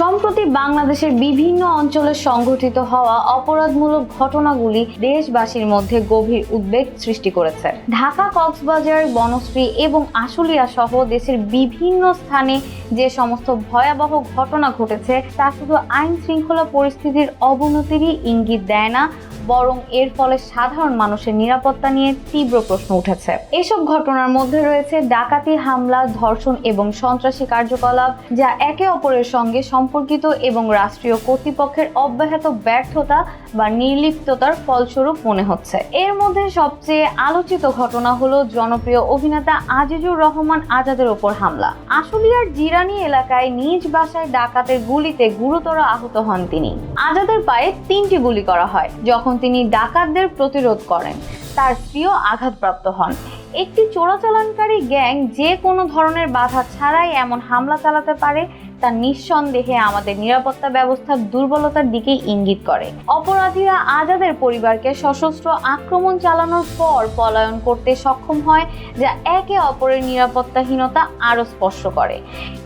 সম্প্রতি বাংলাদেশের বিভিন্ন অঞ্চলে সংঘটিত হওয়া অপরাধমূলক ঘটনাগুলি দেশবাসীর মধ্যে গভীর উদ্বেগ সৃষ্টি করেছে। ঢাকা, কক্সবাজার, বনশ্রী এবং আশুলিয়া সহ দেশের বিভিন্ন স্থানে যে সমস্ত ভয়াবহ ঘটনা ঘটেছে, তা শুধু আইন শৃঙ্খলা পরিস্থিতির অবনতিরই ইঙ্গিত দেয় না বরং এর ফলে সাধারণ মানুষের নিরাপত্তা নিয়ে তীব্র প্রশ্ন উঠেছে। এসব ঘটনার মধ্যে রয়েছে ডাকাতি হামলা, ধর্ষণ এবং সন্ত্রাসী কার্যকলাপ, যা একে অপরের সঙ্গে সম্পর্কিত এবং রাষ্ট্রীয় কর্তৃপক্ষের অব্যাহত ব্যর্থতা বা নির্লিপ্ততার ফলস্বরূপ মনে হচ্ছে। এর মধ্যে সবচেয়ে আলোচিত ঘটনা হলো জনপ্রিয় অভিনেতা আজিজুর রহমান আজাদের ওপর হামলা। আশুলিয়ার জিরানি এলাকায় নিজ বাসায় ডাকাতের গুলিতে গুরুতর আহত হন তিনি। আজাদের পায়ে তিনটি গুলি করা হয়, যখন তিনি ডাকাতদের প্রতিরোধ করেন। তার স্ত্রীও আঘাতপ্রাপ্ত হন। একটি চোরাচালানকারী গ্যাং যে কোনো ধরনের বাধা ছাড়াই এমন হামলা চালাতে পারে, তা নিঃসন্দেহে আমাদের নিরাপত্তা ব্যবস্থার দুর্বলতার দিকে ইঙ্গিত করে। অপরাধীরা আজাদের পরিবারকে সশস্ত্র আক্রমণ চালানোর পর পলায়ন করতে সক্ষম হয়, যা একে অপরের নিরাপত্তাহীনতা আরও স্পষ্ট করে।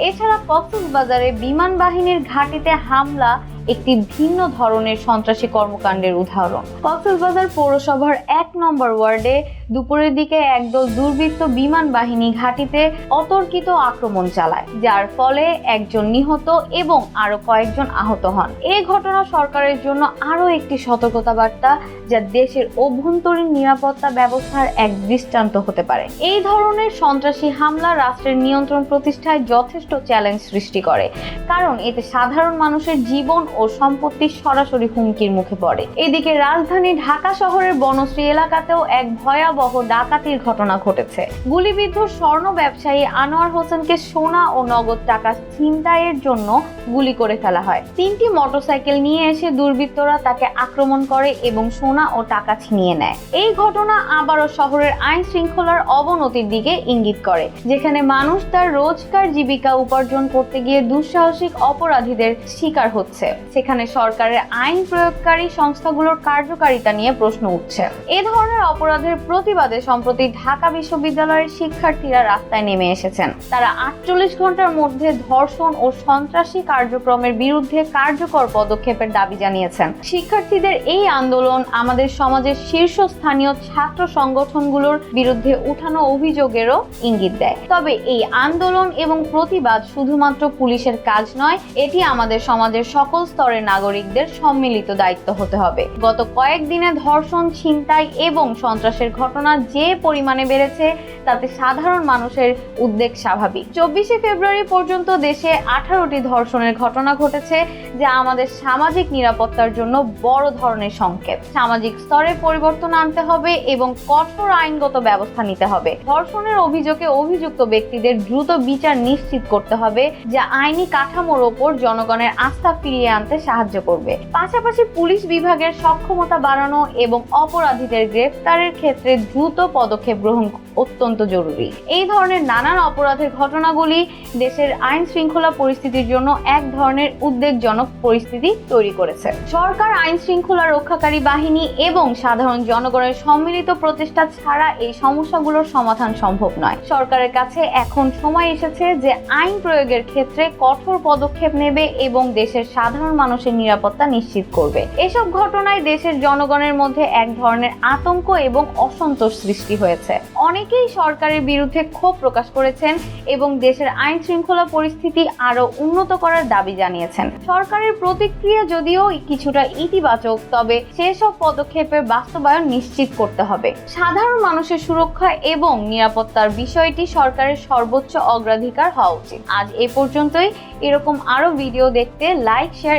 এছাড়া কক্সবাজারে বিমান বাহিনীর ঘাঁটিতে হামলা একটি ভিন্ন ধরনের সন্ত্রাসী কর্মকাণ্ডের উদাহরণ। কক্সবাজার পৌরসভার এক নম্বর ওয়ার্ডে দুপুরের দিকে একদল দুর্বৃত্ত বিমান বাহিনী ঘাঁটিতে অতর্কিত আক্রমণ চালায়, যার ফলে একজন নিহত এবং আরও কয়েকজন আহত হন। এই ঘটনা সরকারের জন্য আরও একটি সতর্কতা বার্তা যা দেশের অভ্যন্তরীণ নিরাপত্তা ব্যবস্থার এক দৃষ্টান্ত হতে পারে। এই ধরনের সন্ত্রাসী হামলা রাষ্ট্রের নিয়ন্ত্রণ প্রতিষ্ঠায় যথেষ্ট চ্যালেঞ্জ সৃষ্টি করে, কারণ এতে সাধারণ মানুষের জীবন ও সম্পত্তি সরাসরি হুমকির মুখে পড়ে। এদিকে রাজধানী ঢাকা শহরের বনশ্রী এলাকাতেও এক ভয়াবহ ডাকাতির ঘটনা ঘটেছে। গুলিবিদ্ধ স্বর্ণ ব্যবসায়ী আনোয়ার হোসেনকে সোনা ও নগদ টাকা ছিনতাইয়ের জন্য গুলি করে ফেলা হয়। তিনটি মোটরসাইকেল নিয়ে এসে দুর্বৃত্তরা তাকে আক্রমণ করে এবং সোনা ও টাকা ছিনিয়ে নেয়। এই ঘটনা আবারও শহরের আইন শৃঙ্খলার অবনতির দিকে ইঙ্গিত করে, যেখানে মানুষ তার রোজকার জীবিকা উপার্জন করতে গিয়ে দুঃসাহসিক অপরাধীদের শিকার হচ্ছে। সেখানে সরকারের আইন প্রয়োগকারী সংস্থাগুলোর কার্যকারিতা নিয়ে প্রশ্ন উঠছে। এ ধরনের অপরাধের প্রতিবাদে সম্প্রতি ঢাকা বিশ্ববিদ্যালয়ের শিক্ষার্থীরা রাস্তায় নেমে এসেছেন। তারা আটচল্লিশ ঘণ্টার মধ্যে ধর্ষণ ও সন্ত্রাসী কার্যক্রমের বিরুদ্ধে কার্যকর পদক্ষেপের দাবি জানিয়েছেন। শিক্ষার্থীদের এই আন্দোলন আমাদের সমাজের শীর্ষস্থানীয় ছাত্র সংগঠনগুলোর বিরুদ্ধে উঠানো অভিযোগেরও ইঙ্গিত দেয়। তবে এই আন্দোলন এবং প্রতিবাদ শুধুমাত্র পুলিশের কাজ নয়, এটি আমাদের সমাজের সকল স্তরের নাগরিকদের সম্মিলিত দায়িত্ব হতে হবে। গত কয়েকদিনে ধর্ষণ, ছিনতাই এবং সন্ত্রাসের ঘটনা যে পরিমাণে বেড়েছে, তাতে সাধারণ মানুষের উদ্বেগ স্বাভাবিক। চব্বিশে ফেব্রুয়ারি পর্যন্ত দেশে আঠারোটি ধর্ষণের ঘটনা ঘটেছে, যা আমাদের সামাজিক নিরাপত্তার জন্য বড় ধরনের সংকেত। সামাজিক স্তরে পরিবর্তন আনতে হবে এবং কঠোর আইনগত ব্যবস্থা নিতে হবে। ধর্ষণের অভিযোগে অভিযুক্ত ব্যক্তিদের দ্রুত বিচার নিশ্চিত করতে হবে, যা আইনি কাঠামোর ওপর জনগণের আস্থা ফিরিয়ে আনতে সাহায্য করবে। পাশাপাশি পুলিশ বিভাগের সক্ষমতা বাড়ানো এবং অপরাধীদের গ্রেফতারের ক্ষেত্রে দ্রুত পদক্ষেপ গ্রহণ অত্যন্ত জরুরি। এই ধরনের নানান অপরাধের ঘটনাগুলি দেশের আইন শৃঙ্খলা পরিস্থিতির জন্য এক ধরনের উদ্বেগজনক পরিস্থিতি তৈরি করেছে। সরকার আইন শৃঙ্খলা রক্ষাকারী বাহিনী এবং সাধারণ জনগণের সম্মিলিত প্রচেষ্টা ছাড়া এই সমস্যাগুলোর সমাধান সম্ভব নয়। সরকারের কাছে এখন সময় এসেছে যে আইন প্রয়োগের ক্ষেত্রে কঠোর পদক্ষেপ নেবে এবং দেশের সাধারণ মানুষের নিরাপত্তা নিশ্চিত করবে। এসব ঘটনায় দেশের জনগণের মধ্যে এক ধরনের আতঙ্ক এবং অসন্তোষ সৃষ্টি হয়েছে। অনেকেই সরকারের বিরুদ্ধে ক্ষোভ প্রকাশ করেছেন এবং দেশের আইন শৃঙ্খলা পরিস্থিতি আরও উন্নত করার দাবি জানিয়েছেন। সরকারের প্রতিক্রিয়া যদিও কিছুটা ইতিবাচক, তবে সেসব পদক্ষেপের বাস্তবায়ন নিশ্চিত করতে হবে। সাধারণ মানুষের সুরক্ষা এবং নিরাপত্তার বিষয়টি সরকারের সর্বোচ্চ অগ্রাধিকার হওয়া উচিত। আজ এ পর্যন্তই। এরকম আরও ভিডিও দেখতে লাইক, শেয়ার